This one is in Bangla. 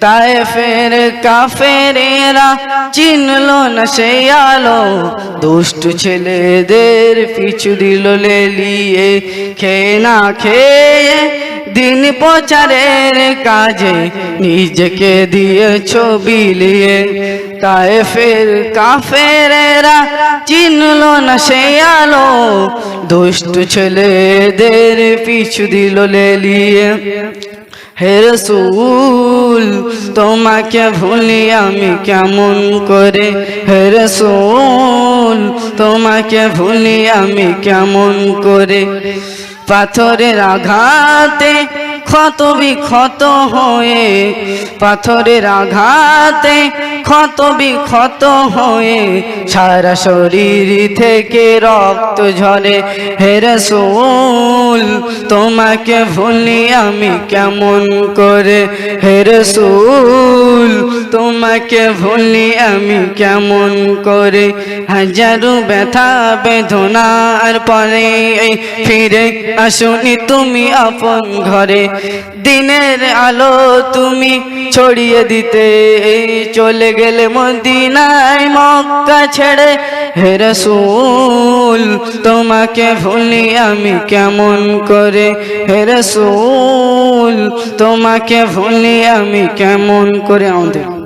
তাই ফের কাফেরেরা চিনলো না সে আলো। দুষ্ট ছেলেদের পিছু দিল লেলিয়ে। খেয়ে না খেয়ে দিন প্রচারের কাজে নিজেকে দিয়ে ছবি নিয়ে তাই ফের কাফেরেরা চিনলো না সে আলো। দুষ্ট ছেলেদের পিছু দিল লেলিয়ে। হে রসুল, তোমাকে ভুলি আমি কেমন করে? হে রসুল, তোমাকে ভুলি আমি কেমন করে? পাথরের আঘাতে ক্ষত বিক্ষত হয়ে, পাথরের আঘাতে ক্ষত বিক্ষত হয়ে, সারা শরীর থেকে রক্ত ঝরে। হে রসুল, তোমাকে ভুলি আমি কেমন করে? হে রসুল, তোমাকে ভুলি আমি কেমন করে? হাজারো ব্যথা, বেদনার পরে ফিরে আসুনি তুমি আপন ঘরে। দিনের আলো তুমি ছড়িয়ে দিতে। চলে গেলে মদিনায় মক্কা ছেড়ে। হে রসুল, তোমাকে ভুলি আমি কেমন করে? হে রসুল, তোমাকে ভুলি আমি কেমন করে? আমাদের